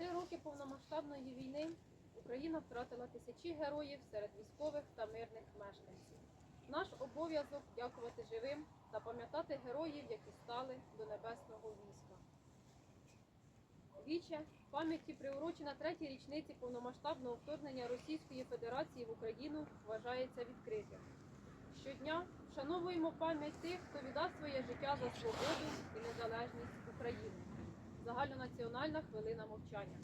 три роки повномасштабної війни Україна втратила тисячі героїв серед військових та мирних мешканців. Наш обов'язок дякувати живим та пам'ятати героїв, які стали до небесного війська. Віче пам'яті приурочена третій річниці повномасштабного вторгнення Російської Федерації в Україну вважається відкритим. Щодня вшановуємо пам'ять тих, хто віддав своє життя за свободу і незалежність України. Загальнонаціональна хвилина мовчання.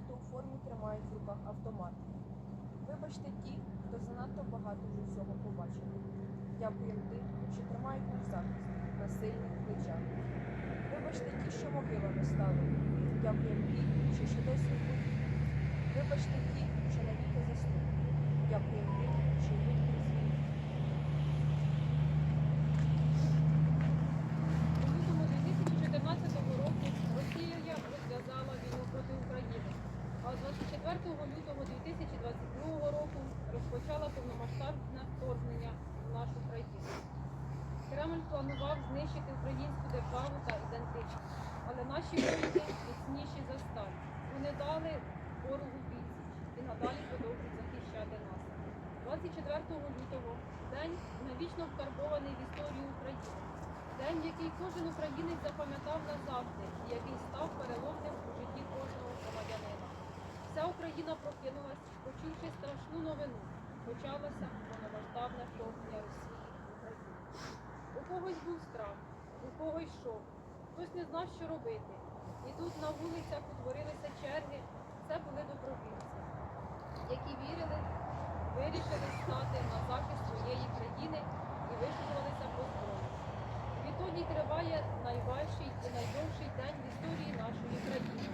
Хто у формі тримають в руках автомат. Вибачте ті, хто занадто багато вже всього побачив. Дякуємо тим, що тримають наш захист на сильних плечах. Вибачте ті, що могилами стали. Дякуємо ті, що ще досі. Вибачте ті, що навіки заснули. Дякуємо тим, що йдуть крізь війну. У лютому 2014 року Росія розв'язала війну проти України, а 24 лютого 2022 року розпочала повномасштабне вторгнення в нашу країну. Кремль планував знищити українську державу та ідентичність, але наші воїни міцніші за сталь. Вони дали ворогу відсіч і надалі продовжують захищати нас. 24 лютого день навічно вкарбований в історію України. День, який кожен українець запам'ятав назавжди, і який став переломним у житті кожного громадянина. Вся Україна прокинулась, почувши страшну новину. Почалося повномасштабне вторгнення Росії в Україну. У когось був страх, у когось шок, хтось не знав, що робити. І тут на вулицях утворилися черги. Це були добровільці, які вірили, вирішили стати на захист своєї країни і вишукувалися по зброю. Відтоді триває найважчий і найдовший день в історії нашої країни.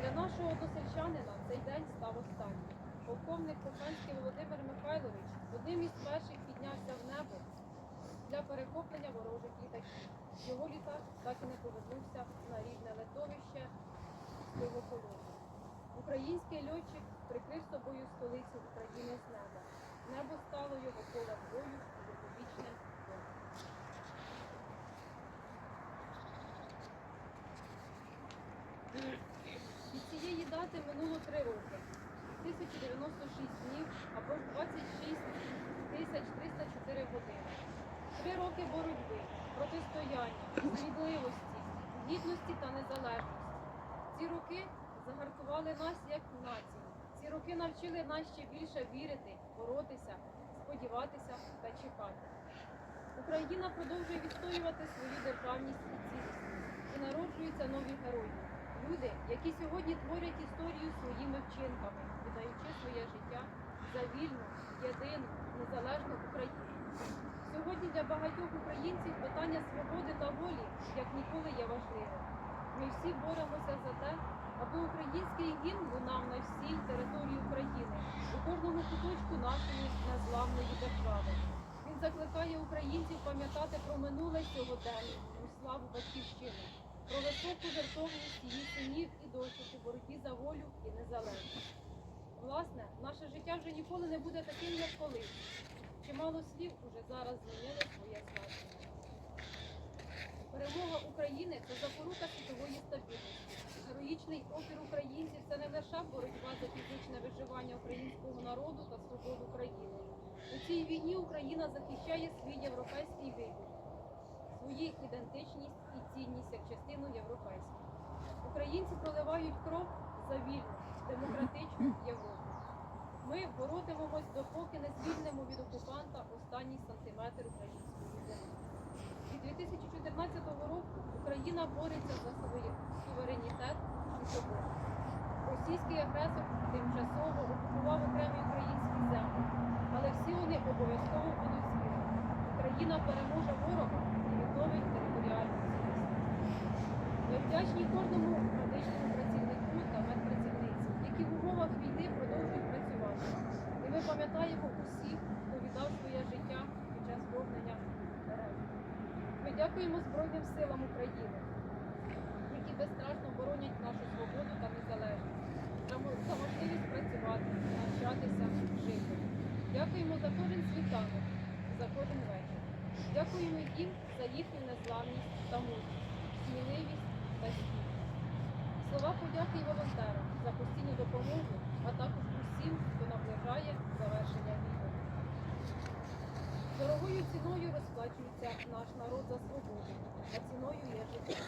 Для нашого односельчанина цей день став останнім. Полковник Коханський Володимир Михайлович одним із перших піднявся в небо для перехоплення ворожих літаків. Його літак так і не повернувся на рідне литовище свого польоту. Український льотчик прикрив собою столицю України з неба. Небо стало його полем бою і бою. Від цієї дати минуло три роки. 1096 днів або ж 26 тисяч 304 години. Три роки боротьби, протистояння, справедливості, гідності та незалежності. Ці роки загартували нас як націю. Ці роки навчили нас ще більше вірити, боротися, сподіватися та чекати. Україна продовжує відстоювати свою державність і цілісність. І народжуються нові герої. Люди, які сьогодні творять історію своїми вчинками, віддаючи своє життя за вільну, єдину, незалежну Україну. Сьогодні для багатьох українців питання свободи та волі як ніколи є важливим. Ми всі боремося за те, аби український гімн лунав на всій території України, у кожному куточку нашої незламної держави. Він закликає українців пам'ятати про минуле сьогодення, про славу батьківщини, про високу жертовність її синів і дочок у боротьбі за волю і незалежність. Власне, наше життя вже ніколи не буде таким, як колись. Чимало слів уже зараз змінили своє значення. Перемога України це запорука світової стабільності. Героїчний опір українців це не лише боротьба за фізичне виживання українського народу та свободу країни. У цій війні Україна захищає свій європейський вибір, свою ідентичність і цінність як частину європейської. Українці проливають кров за вільну, демократичну Європу. Ми боротимемось, допоки не звільнимо від окупанта останній сантиметр української землі. Від 2014 року Україна бореться за свій суверенітет і свободу. Російський агресор тимчасово окупував окремі українські землі, але всі вони обов'язково будуть звільнені. Україна переможе ворога і відновить територіальну цілісність. Ми вдячні кожному медичному працівнику та медпрацівниці, які в умовах війни продовжують працювати. І ми пам'ятаємо усіх, хто віддав своє життя час. Ми дякуємо Збройним силам України, які безстрашно боронять нашу свободу та незалежність, за можливість працювати, навчатися, жити. Дякуємо за кожен світанок, за кожен вечір. Дякуємо їм за їхню незламність та мужність, сміливість та стійкість. Слова подяки і волонтерам за постійну допомогу, а також усім, хто наближає завершення війни. Дорогою ціною розплачується наш народ за свободу, а ціною є життя.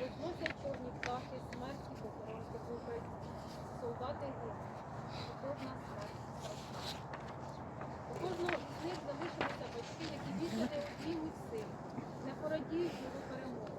Розносять чорні птахи смерті похоронки України. Солдати гинуть, кожна смерть страшна. У кожного з них залишилися батьки, які більше не отримують сил, не порадіють його перемогу.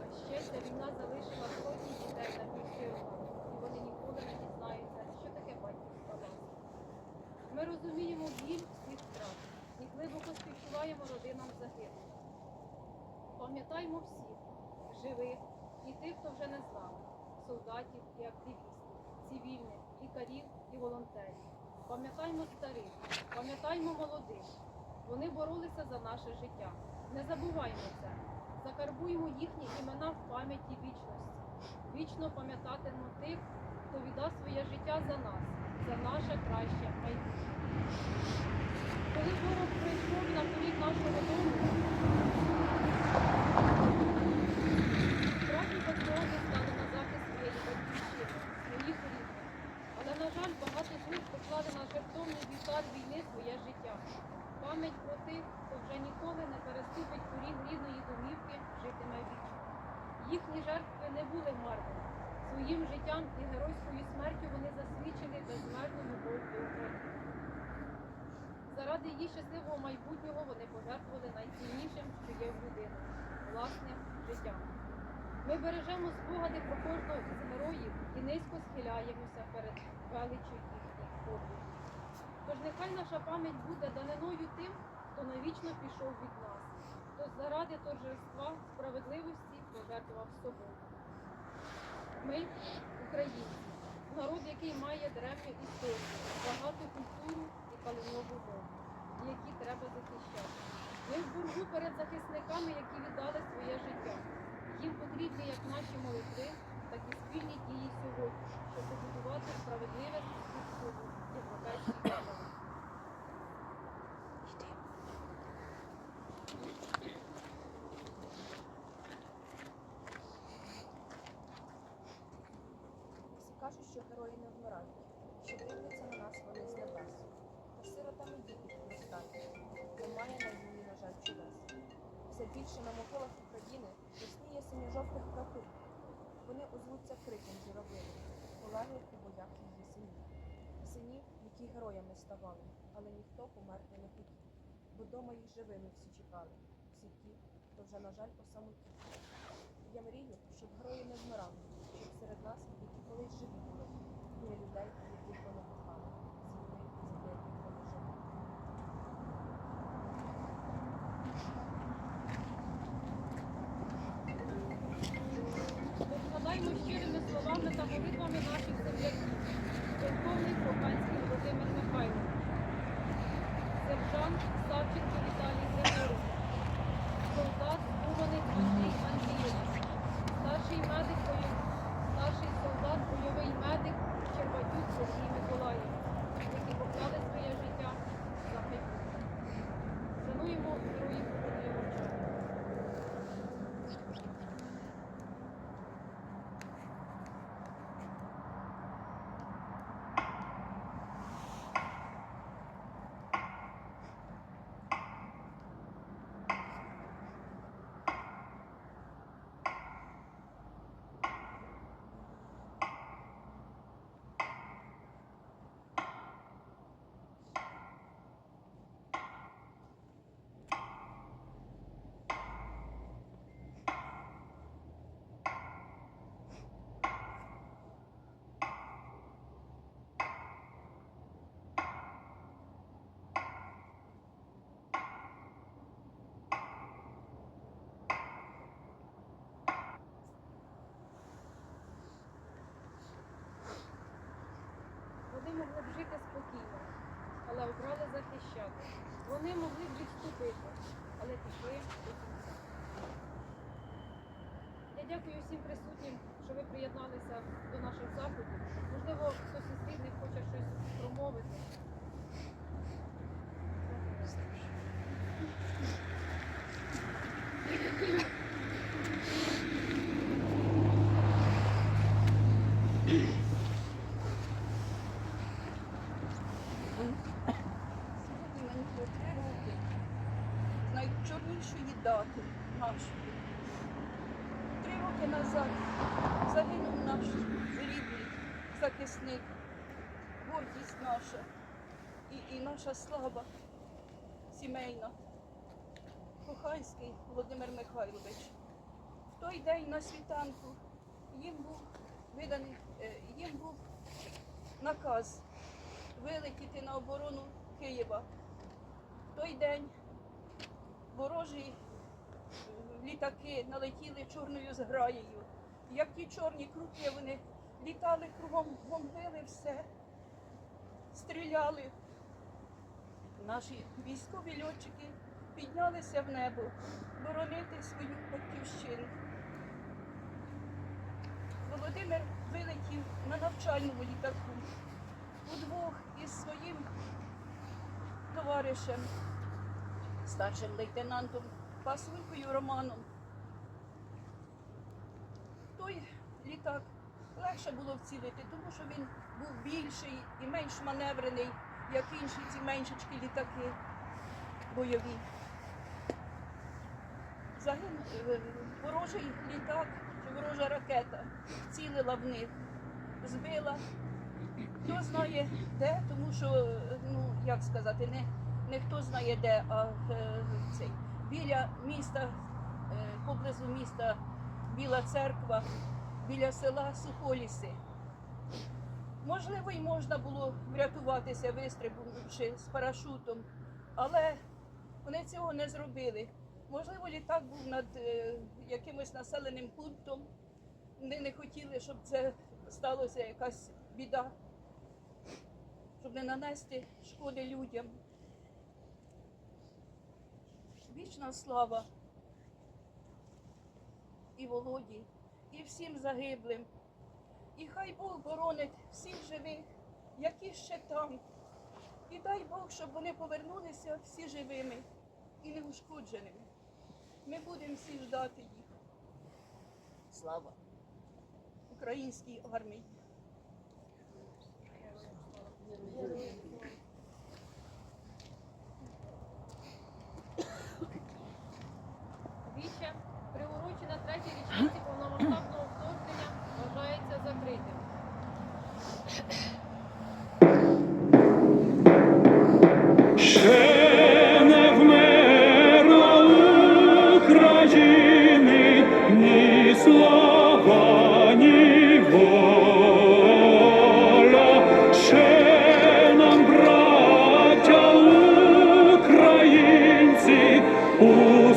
А ще ця війна залишила сотні дітей на півсиротах, і вони ніколи не дізнаються, що таке батьківська ласка. Ми розуміємо біль всіх втрат і глибоко співчуваємо родинам загиблих. Пам'ятаймо всіх живих і тих, хто вже не з нами, солдатів і активістів, цивільних, лікарів і волонтерів. Пам'ятаймо старих, пам'ятаймо молодих. Вони боролися за наше життя. Не забуваймо це. Закарбуємо їхні імена в пам'яті вічності. Вічно пам'ятатимо тих, хто віддав своє життя за нас, за наше краще майбутнє. Коли ворог прийшов на поріг нашого дому, справді патріоти стали на захист своєї батьківщини, своїх рідних. Але, на жаль, багато з них поклали на жертовний вітар війни своє життя. Пам'ять про тих, хто вже ніколи не переступить поріг рідної домівки, житиме вічно. Їхні жертви не були марними. Своїм життям і геройською смертю вони засвідчили безмежну любов до України. Заради її щасливого майбутнього вони пожертвували найціннішим, що є в людини власним життям. Ми бережемо спогади про кожного із героїв і низько схиляємося перед величчю їхніх подвигів. Тож нехай наша пам'ять буде даниною тим, хто навічно пішов від нас, хто заради торжества справедливості пожертвував собою. Ми, українці, народ, який має древню історію, багату культуру і калинову мову, які треба захищати. Ми в боргу перед захисниками, які віддали своє життя. Їм потрібні як наші молитви, так і спільні дії сьогодні, щоб побудувати справедливе суспільство європейській державі. Всі кажуть, що герої не вмирають, що дивляться на нас вони з небес. Та сиротами діти зростають. Немає надії, на жаль, чудес. Все більше на могилах України ясніє синьо-жовтих прапор. Вони озвуться криком журавлини, полеглих у боях її синів. Синів, які героями ставали, але ніхто померти не хотів, бо дома їх живими всі чекали. Всі ті, хто вже, на жаль, осамотів. Я мрію, щоб герої не вмирали, щоб серед нас, які колись живі були, були людей, яких вони щирими словами та молитвами наших земляків. Могли б жити спокійно, але обрали захищати. Вони могли б відступити, але пішли до кінця. Я дякую всім присутнім, що ви приєдналися до наших заходів. Можливо, хтось із рідних хоче щось промовити. Сьогодні мені було три роки з найчорнішої дати нашої. Три роки назад загинув наш рідний захисник, гордість наша і, і наша слава сімейна. Кохайський Володимир Михайлович. В той день на світанку їм був виданий, е, їм був наказ вилетіти на оборону Києва. В той день ворожі е, літаки налетіли чорною зграєю. Як ті чорні круки, вони літали кругом, бомбили все, стріляли. Наші військові льотчики піднялися в небо боронити свою батьківщину. Володимир вилетів на навчальному літаку удвох із своїм товаришем, старшим лейтенантом Пасунькою Романом. Той літак легше було вцілити, тому що він був більший і менш маневрений, як інші ці меншечкі літаки бойові. Загин... е, Ворожий літак чи ворожа ракета цілила в них, збила Хто знає де, тому що, е, ну як сказати, не, не хто знає де, а е, цей біля міста, е, поблизу міста Біла Церква, біля села Сухоліси. Можливо, і можна було врятуватися, вистрибнувши з парашутом, але вони цього не зробили. Можливо, літак був над е, якимось населеним пунктом. Вони не хотіли, щоб це сталося якась біда, щоб не нанести шкоди людям. Вічна слава і Володі, і всім загиблим. І хай Бог боронить всіх живих, які ще там. І дай Бог, щоб вони повернулися всі живими і неушкодженими. Ми будемо всі ждати їх. Слава українській армії.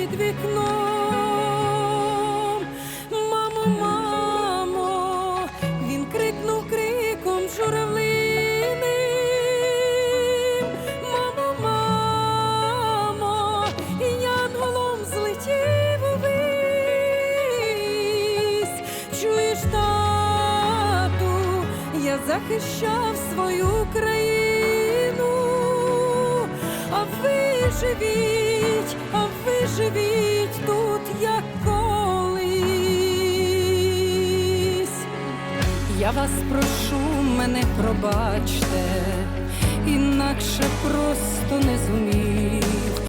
під вікном. Пробачте, інакше просто